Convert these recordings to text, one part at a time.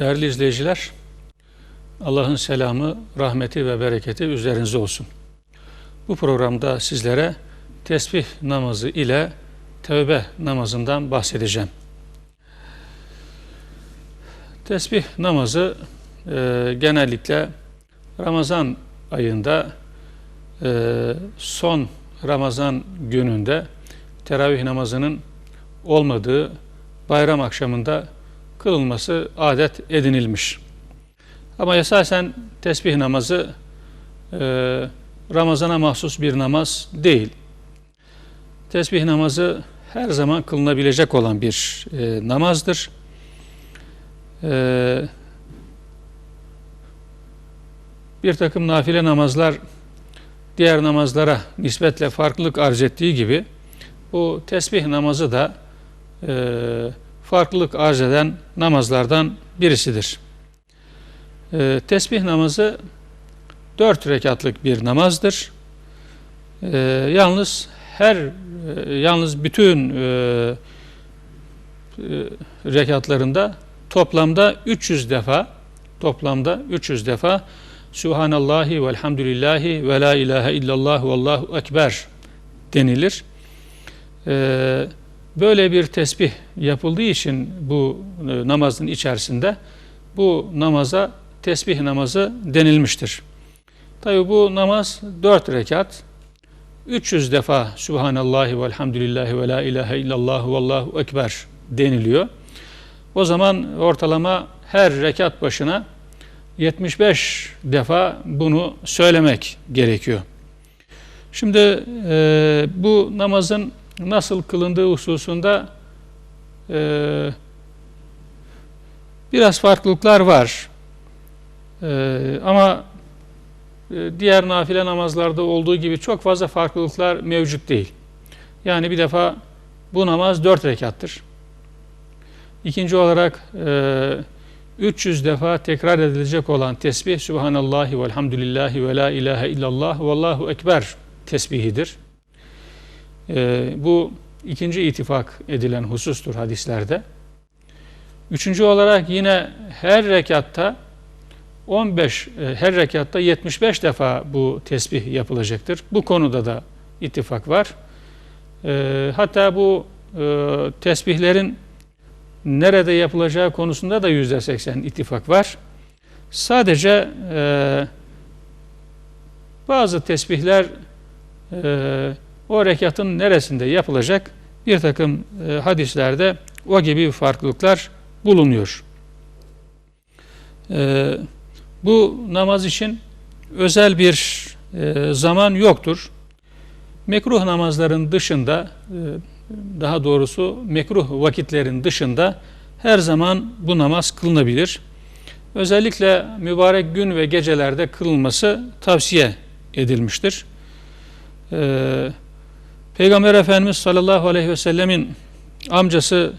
Değerli izleyiciler, Allah'ın selamı, rahmeti ve bereketi üzerinize olsun. Bu programda sizlere tesbih namazı ile tevbe namazından bahsedeceğim. Tesbih namazı e, genellikle Ramazan ayında e, son Ramazan gününde teravih namazının olmadığı bayram akşamında kılınması adet edinilmiş. Ama esasen tesbih namazı e, Ramazana mahsus bir namaz değil. Tesbih namazı her zaman kılınabilecek olan bir e, namazdır. E, bir takım nafile namazlar diğer namazlara nispetle farklılık arz ettiği gibi bu tesbih namazı da e, farklılık arz eden namazlardan birisidir. E, tesbih namazı dört rekatlık bir namazdır. E, yalnız her e, yalnız bütün e, e, rekatlarında toplamda 300 defa toplamda 300 defa Subhanallahi velhamdülillahi ve la ilahe illallah ve allahu ekber denilir. Ee, böyle bir tesbih yapıldığı için bu e, namazın içerisinde bu namaza tesbih namazı denilmiştir. Tabi bu namaz dört rekat. 300 defa Subhanallahi velhamdülillahi ve la ilahe illallah ve allahu ekber deniliyor. O zaman ortalama her rekat başına 75 defa bunu söylemek gerekiyor. Şimdi e, bu namazın nasıl kılındığı hususunda e, biraz farklılıklar var. E, ama e, diğer nafile namazlarda olduğu gibi çok fazla farklılıklar mevcut değil. Yani bir defa bu namaz dört rekattır. İkinci olarak e, 300 defa tekrar edilecek olan tesbih Subhanallahi velhamdülillahi ve la ilahe illallah ve allahu ekber tesbihidir. Ee, bu ikinci itifak edilen husustur hadislerde. Üçüncü olarak yine her rekatta 15 e, her rekatta 75 defa bu tesbih yapılacaktır. Bu konuda da ittifak var. E, hatta bu e, tesbihlerin nerede yapılacağı konusunda da yüzde seksen ittifak var. Sadece e, bazı tesbihler e, o rekatın neresinde yapılacak bir takım e, hadislerde o gibi farklılıklar bulunuyor. E, bu namaz için özel bir e, zaman yoktur. Mekruh namazların dışında e, daha doğrusu mekruh vakitlerin dışında her zaman bu namaz kılınabilir. Özellikle mübarek gün ve gecelerde kılınması tavsiye edilmiştir. Ee, Peygamber Efendimiz sallallahu aleyhi ve sellemin amcası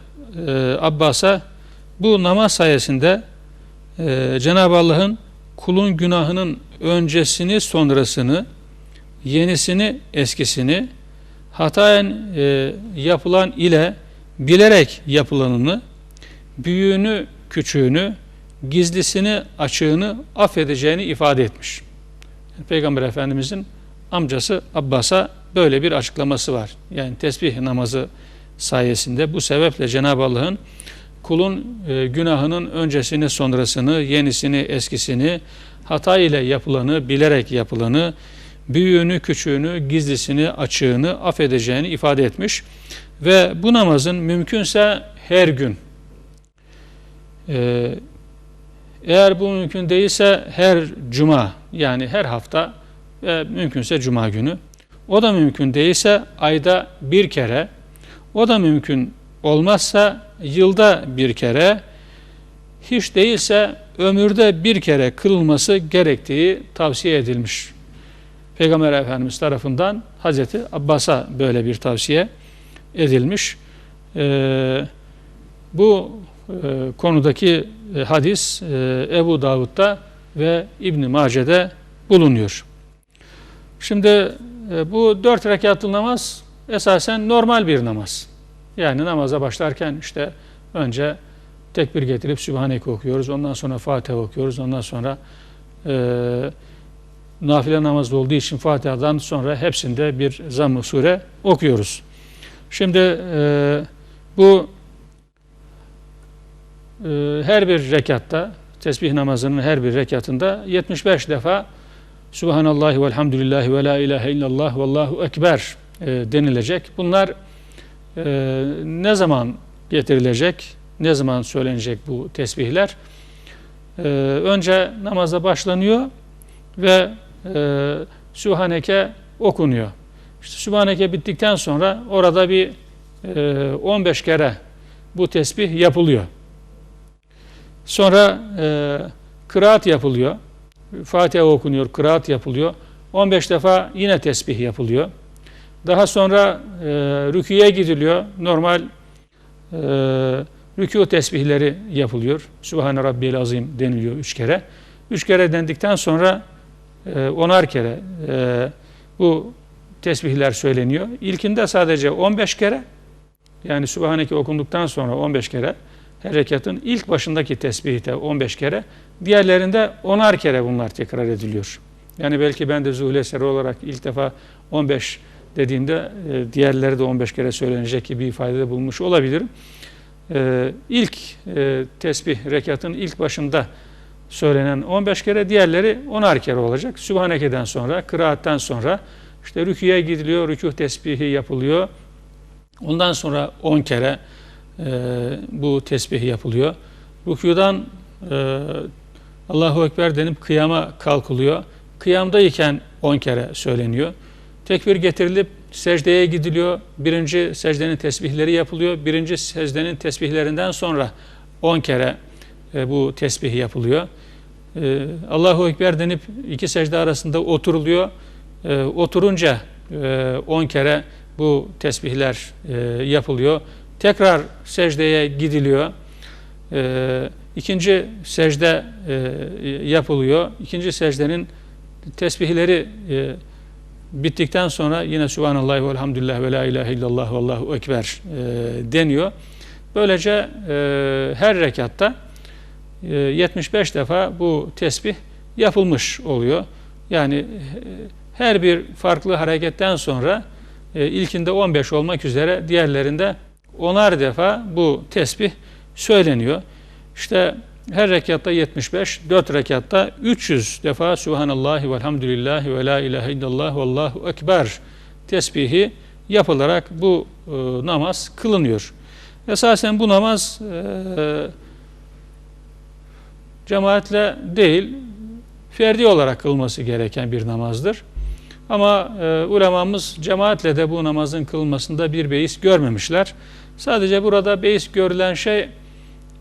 e, Abbas'a bu namaz sayesinde e, Cenab-ı Allah'ın kulun günahının öncesini sonrasını, yenisini eskisini, hataen e, yapılan ile bilerek yapılanını, büyüğünü, küçüğünü, gizlisini, açığını affedeceğini ifade etmiş. Peygamber Efendimizin amcası Abbas'a böyle bir açıklaması var. Yani tesbih namazı sayesinde bu sebeple Cenab-ı Allah'ın kulun e, günahının öncesini, sonrasını, yenisini, eskisini, hata ile yapılanı, bilerek yapılanı, büyüğünü, küçüğünü, gizlisini, açığını affedeceğini ifade etmiş. Ve bu namazın mümkünse her gün, e, eğer bu mümkün değilse her cuma, yani her hafta ve mümkünse cuma günü, o da mümkün değilse ayda bir kere, o da mümkün olmazsa yılda bir kere, hiç değilse ömürde bir kere kılınması gerektiği tavsiye edilmiş Peygamber Efendimiz tarafından Hazreti Abbas'a böyle bir tavsiye edilmiş. Ee, bu e, konudaki e, hadis e, Ebu Davud'da ve İbn Mace'de bulunuyor. Şimdi bu dört rekatlı namaz esasen normal bir namaz. Yani namaza başlarken işte önce tekbir getirip Sübhaneke okuyoruz. Ondan sonra Fatiha okuyoruz. Ondan sonra e, nafile namazda olduğu için Fatiha'dan sonra hepsinde bir zamm-ı sure okuyoruz. Şimdi e, bu e, her bir rekatta tesbih namazının her bir rekatında 75 defa Subhanallahi velhamdülillahi ve la ilahe illallah vallahu ekber e, denilecek. Bunlar e, ne zaman getirilecek? Ne zaman söylenecek bu tesbihler? E, önce namaza başlanıyor ve e, Sübhaneke okunuyor. İşte Sübhaneke bittikten sonra orada bir e, 15 kere bu tesbih yapılıyor. Sonra e, kıraat yapılıyor. Fatiha okunuyor, kıraat yapılıyor. 15 defa yine tesbih yapılıyor. Daha sonra e, rüküye gidiliyor. Normal e, rükû tesbihleri yapılıyor. Sübhane Rabbiyel Azim deniliyor üç kere. Üç kere dendikten sonra e, onar kere e, bu tesbihler söyleniyor. İlkinde sadece 15 kere yani Sübhaneke okunduktan sonra 15 kere her rekatın ilk başındaki tesbihte 15 kere diğerlerinde onar kere bunlar tekrar ediliyor. Yani belki ben de zuhul eseri olarak ilk defa 15 dediğimde e, diğerleri de 15 kere söylenecek gibi ifadede bulmuş olabilirim. E, ilk e, tesbih rekatın ilk başında söylenen 15 kere diğerleri onar kere olacak. Sübhaneke'den sonra, kıraatten sonra işte rüküye gidiliyor, rükûh tesbihi yapılıyor. Ondan sonra 10 kere e, bu tesbih yapılıyor. Rükûdan e, Allahu Ekber denip kıyama kalkılıyor. Kıyamdayken 10 kere söyleniyor. Tekbir getirilip secdeye gidiliyor. Birinci secdenin tesbihleri yapılıyor. Birinci secdenin tesbihlerinden sonra 10 kere e, bu tesbih yapılıyor. E, Allahu Ekber denip iki secde arasında oturuluyor. E, oturunca 10 kere bu tesbihler yapılıyor. Tekrar secdeye gidiliyor. İkinci secde yapılıyor. İkinci secdenin tesbihleri bittikten sonra yine Subhanallah ve elhamdülillah ve la ilahe illallah ve allahu ekber e, deniyor. Böylece e, her rekatta e, 75 defa bu tesbih yapılmış oluyor. Yani e, her bir farklı hareketten sonra e, ilkinde 15 olmak üzere diğerlerinde onar defa bu tesbih söyleniyor. İşte her rekatta 75, 4 rekatta 300 defa Subhanallahi velhamdülillahi ve la ilahe illallah ve allahu ekber tesbihi yapılarak bu e, namaz kılınıyor. Esasen bu namaz e, cemaatle değil, ferdi olarak kılması gereken bir namazdır. Ama e, ulemamız cemaatle de bu namazın kılınmasında bir beis görmemişler. Sadece burada beis görülen şey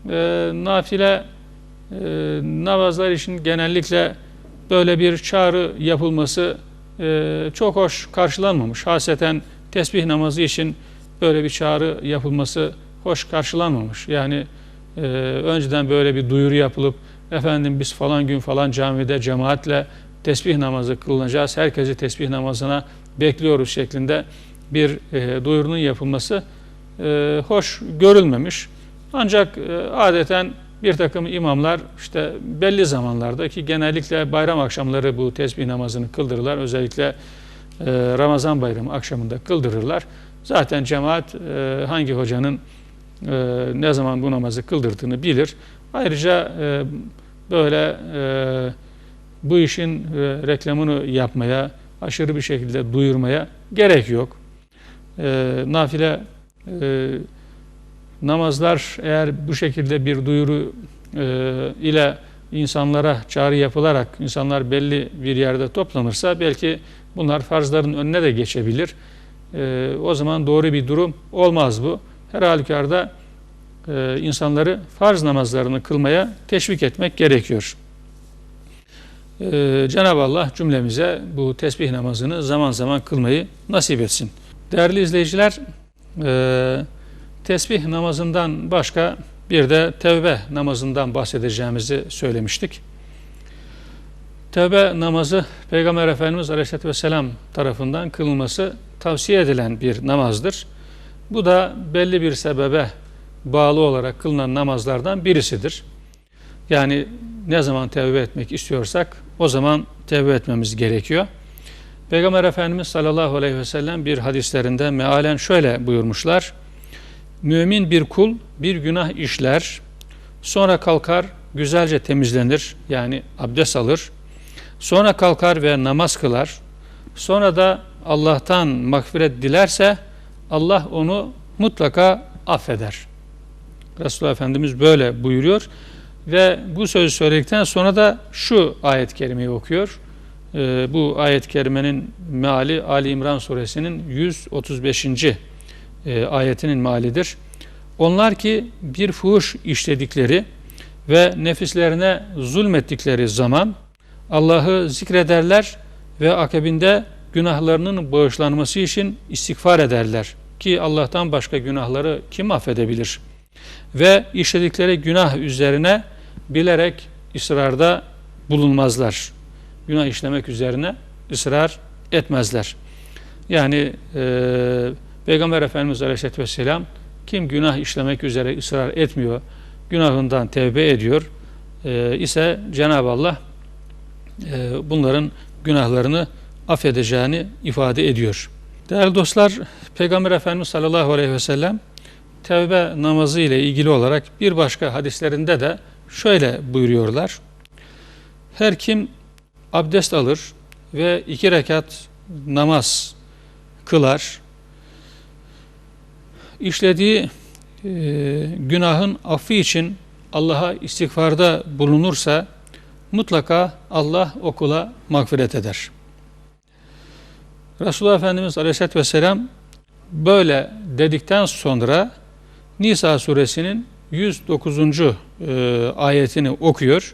e, nafile e, namazlar için genellikle böyle bir çağrı yapılması e, çok hoş karşılanmamış. Haseten tesbih namazı için böyle bir çağrı yapılması hoş karşılanmamış. Yani e, önceden böyle bir duyuru yapılıp efendim biz falan gün falan camide cemaatle tesbih namazı kılınacağız. Herkesi tesbih namazına bekliyoruz şeklinde bir e, duyurunun yapılması e, hoş görülmemiş. Ancak e, adeten bir takım imamlar işte belli zamanlarda ki genellikle bayram akşamları bu tesbih namazını kıldırırlar. Özellikle e, Ramazan bayramı akşamında kıldırırlar. Zaten cemaat e, hangi hocanın ne zaman bu namazı kıldırdığını bilir. Ayrıca böyle bu işin reklamını yapmaya, aşırı bir şekilde duyurmaya gerek yok. E, nafile namazlar eğer bu şekilde bir duyuru e, ile insanlara çağrı yapılarak insanlar belli bir yerde toplanırsa belki bunlar farzların önüne de geçebilir. E, o zaman doğru bir durum olmaz bu. Her halükarda e, insanları farz namazlarını kılmaya teşvik etmek gerekiyor. E, Cenab-ı Allah cümlemize bu tesbih namazını zaman zaman kılmayı nasip etsin. Değerli izleyiciler, e, tesbih namazından başka bir de tevbe namazından bahsedeceğimizi söylemiştik. Tevbe namazı Peygamber Efendimiz Aleyhisselatü Vesselam tarafından kılınması tavsiye edilen bir namazdır. Bu da belli bir sebebe bağlı olarak kılınan namazlardan birisidir. Yani ne zaman tevbe etmek istiyorsak o zaman tevbe etmemiz gerekiyor. Peygamber Efendimiz sallallahu aleyhi ve sellem bir hadislerinde mealen şöyle buyurmuşlar. Mümin bir kul bir günah işler, sonra kalkar güzelce temizlenir yani abdest alır. Sonra kalkar ve namaz kılar. Sonra da Allah'tan mağfiret dilerse Allah onu mutlaka affeder. Resulullah Efendimiz böyle buyuruyor ve bu sözü söyledikten sonra da şu ayet-i kerimeyi okuyor. Ee, bu ayet-i kerimenin meali Ali İmran suresinin 135. E, ayetinin mealidir. Onlar ki bir fuhuş işledikleri ve nefislerine zulmettikleri zaman Allah'ı zikrederler ve akabinde günahlarının bağışlanması için istiğfar ederler ki Allah'tan başka günahları kim affedebilir? Ve işledikleri günah üzerine bilerek ısrarda bulunmazlar. Günah işlemek üzerine ısrar etmezler. Yani e, Peygamber Efendimiz Aleyhisselatü Vesselam kim günah işlemek üzere ısrar etmiyor, günahından tevbe ediyor e, ise Cenab-ı Allah e, bunların günahlarını affedeceğini ifade ediyor. Değerli dostlar, Peygamber Efendimiz sallallahu aleyhi ve sellem tevbe namazı ile ilgili olarak bir başka hadislerinde de şöyle buyuruyorlar. Her kim abdest alır ve iki rekat namaz kılar, işlediği e, günahın affı için Allah'a istiğfarda bulunursa mutlaka Allah okula mağfiret eder. Resulullah Efendimiz Aleyhisselatü Vesselam böyle dedikten sonra Nisa suresinin 109. E, ayetini okuyor.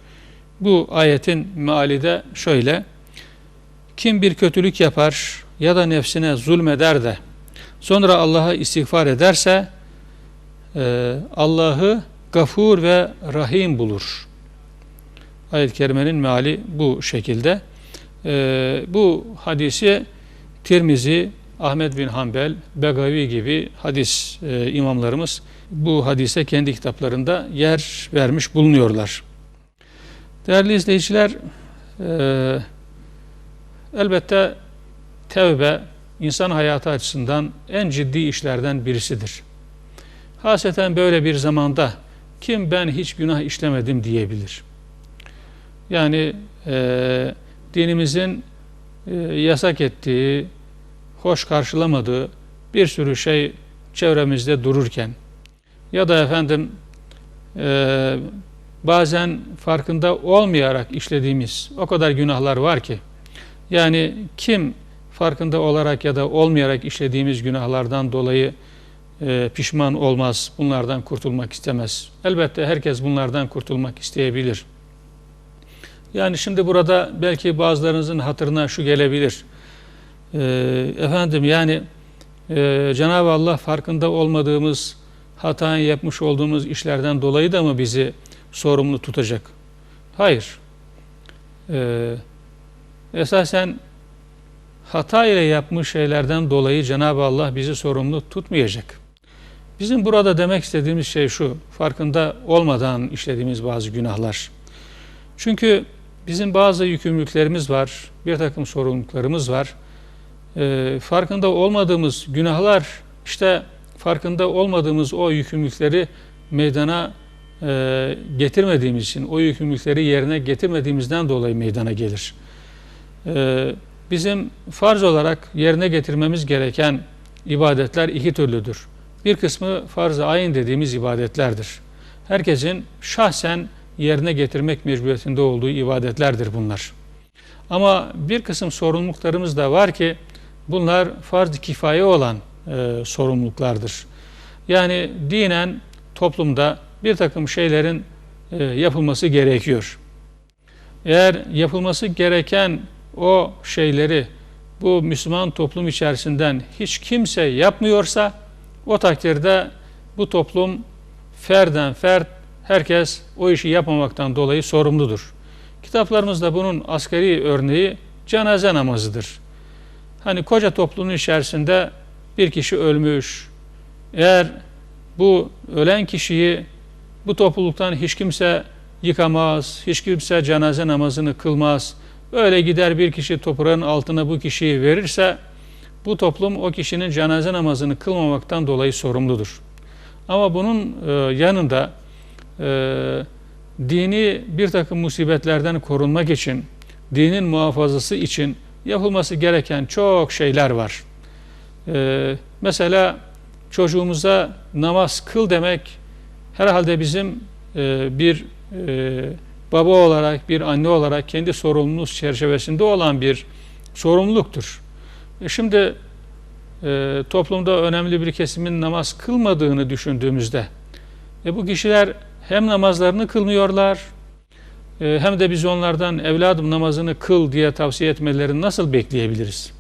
Bu ayetin meali de şöyle. Kim bir kötülük yapar ya da nefsine zulmeder de sonra Allah'a istiğfar ederse e, Allah'ı gafur ve rahim bulur. Ayet-i kerimenin meali bu şekilde. E, bu hadisi Tirmizi, Ahmet bin Hanbel, Begavi gibi hadis e, imamlarımız bu hadise kendi kitaplarında yer vermiş bulunuyorlar. Değerli izleyiciler, elbette tevbe insan hayatı açısından en ciddi işlerden birisidir. Haseten böyle bir zamanda kim ben hiç günah işlemedim diyebilir. Yani e, dinimizin e, yasak ettiği, hoş karşılamadığı bir sürü şey çevremizde dururken ya da efendim e, bazen farkında olmayarak işlediğimiz o kadar günahlar var ki yani kim farkında olarak ya da olmayarak işlediğimiz günahlardan dolayı e, pişman olmaz, bunlardan kurtulmak istemez. Elbette herkes bunlardan kurtulmak isteyebilir. Yani şimdi burada belki bazılarınızın hatırına şu gelebilir. E, efendim yani e, Cenab-ı Allah farkında olmadığımız, hatayı yapmış olduğumuz işlerden dolayı da mı bizi sorumlu tutacak? Hayır. E, esasen hata ile yapmış şeylerden dolayı Cenab-ı Allah bizi sorumlu tutmayacak. Bizim burada demek istediğimiz şey şu, farkında olmadan işlediğimiz bazı günahlar. Çünkü bizim bazı yükümlülüklerimiz var, bir takım sorumluluklarımız var. E, farkında olmadığımız günahlar, işte farkında olmadığımız o yükümlülükleri meydana e, getirmediğimiz için, o yükümlülükleri yerine getirmediğimizden dolayı meydana gelir. E, bizim farz olarak yerine getirmemiz gereken ibadetler iki türlüdür. Bir kısmı farz-ı ayin dediğimiz ibadetlerdir. Herkesin şahsen yerine getirmek mecburiyetinde olduğu ibadetlerdir bunlar. Ama bir kısım sorumluluklarımız da var ki bunlar farz-ı kifaye olan e, sorumluluklardır. Yani dinen toplumda bir takım şeylerin e, yapılması gerekiyor. Eğer yapılması gereken o şeyleri bu Müslüman toplum içerisinden hiç kimse yapmıyorsa o takdirde bu toplum ferden fert herkes o işi yapmamaktan dolayı sorumludur. Kitaplarımızda bunun askeri örneği cenaze namazıdır. Hani koca toplumun içerisinde bir kişi ölmüş. Eğer bu ölen kişiyi bu topluluktan hiç kimse yıkamaz, hiç kimse cenaze namazını kılmaz. Öyle gider bir kişi toprağın altına bu kişiyi verirse bu toplum o kişinin cenaze namazını kılmamaktan dolayı sorumludur. Ama bunun e, yanında e, dini bir takım musibetlerden korunmak için, dinin muhafazası için yapılması gereken çok şeyler var. E, mesela çocuğumuza namaz kıl demek herhalde bizim e, bir baba olarak, bir anne olarak kendi sorumluluğumuz çerçevesinde olan bir sorumluluktur. E şimdi e, toplumda önemli bir kesimin namaz kılmadığını düşündüğümüzde e, bu kişiler hem namazlarını kılmıyorlar e, hem de biz onlardan evladım namazını kıl diye tavsiye etmelerini nasıl bekleyebiliriz?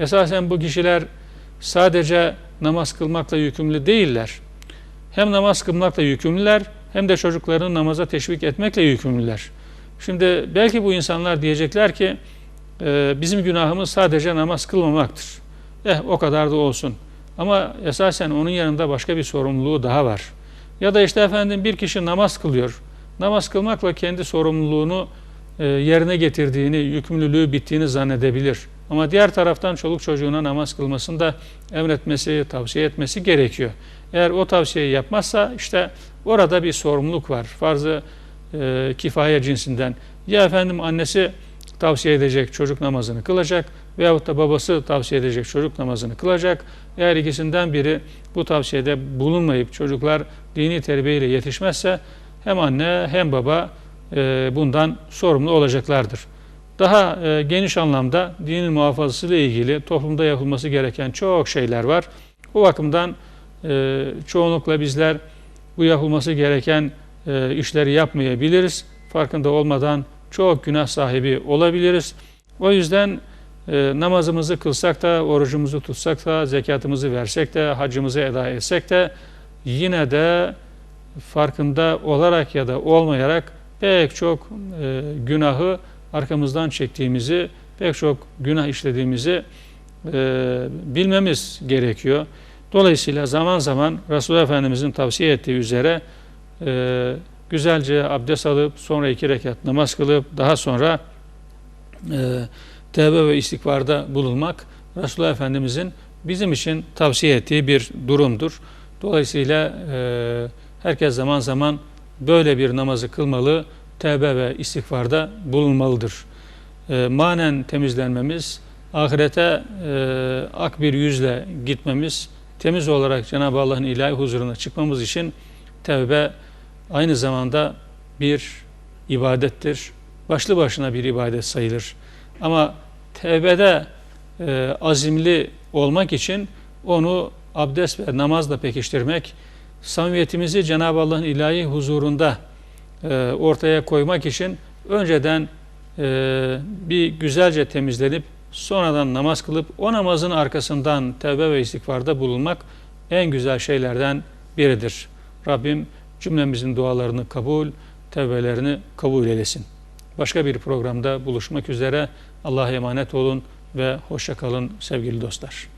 Esasen bu kişiler sadece namaz kılmakla yükümlü değiller. Hem namaz kılmakla yükümlüler hem de çocuklarını namaza teşvik etmekle yükümlüler. Şimdi belki bu insanlar diyecekler ki e, bizim günahımız sadece namaz kılmamaktır. Eh o kadar da olsun. Ama esasen onun yanında başka bir sorumluluğu daha var. Ya da işte efendim bir kişi namaz kılıyor. Namaz kılmakla kendi sorumluluğunu e, yerine getirdiğini, yükümlülüğü bittiğini zannedebilir. Ama diğer taraftan çoluk çocuğuna namaz kılmasını da emretmesi, tavsiye etmesi gerekiyor. Eğer o tavsiyeyi yapmazsa işte orada bir sorumluluk var. Farzı e, kifaye cinsinden. Ya efendim annesi tavsiye edecek çocuk namazını kılacak veyahut da babası tavsiye edecek çocuk namazını kılacak. Eğer ikisinden biri bu tavsiyede bulunmayıp çocuklar dini terbiyeyle yetişmezse hem anne hem baba e, bundan sorumlu olacaklardır. Daha e, geniş anlamda dinin muhafazası ile ilgili toplumda yapılması gereken çok şeyler var. Bu bakımdan e, çoğunlukla bizler bu yapılması gereken e, işleri yapmayabiliriz. Farkında olmadan çok günah sahibi olabiliriz. O yüzden e, namazımızı kılsak da, orucumuzu tutsak da, zekatımızı versek de, hacımızı eda etsek de yine de farkında olarak ya da olmayarak pek çok e, günahı arkamızdan çektiğimizi, pek çok günah işlediğimizi e, bilmemiz gerekiyor. Dolayısıyla zaman zaman Resulullah Efendimizin tavsiye ettiği üzere e, güzelce abdest alıp sonra iki rekat namaz kılıp daha sonra e, tevbe ve istikbarda bulunmak Resulullah Efendimizin bizim için tavsiye ettiği bir durumdur. Dolayısıyla e, herkes zaman zaman böyle bir namazı kılmalı, tevbe ve istiğfarda bulunmalıdır. E, manen temizlenmemiz, ahirete e, ak bir yüzle gitmemiz, temiz olarak Cenab-ı Allah'ın ilahi huzuruna çıkmamız için tevbe aynı zamanda bir ibadettir. Başlı başına bir ibadet sayılır. Ama tevbede e, azimli olmak için onu abdest ve namazla pekiştirmek, samimiyetimizi Cenab-ı Allah'ın ilahi huzurunda e, ortaya koymak için önceden e, bir güzelce temizlenip sonradan namaz kılıp o namazın arkasından tevbe ve istiğfarda bulunmak en güzel şeylerden biridir. Rabbim cümlemizin dualarını kabul, tevbelerini kabul eylesin. Başka bir programda buluşmak üzere Allah'a emanet olun ve hoşça kalın sevgili dostlar.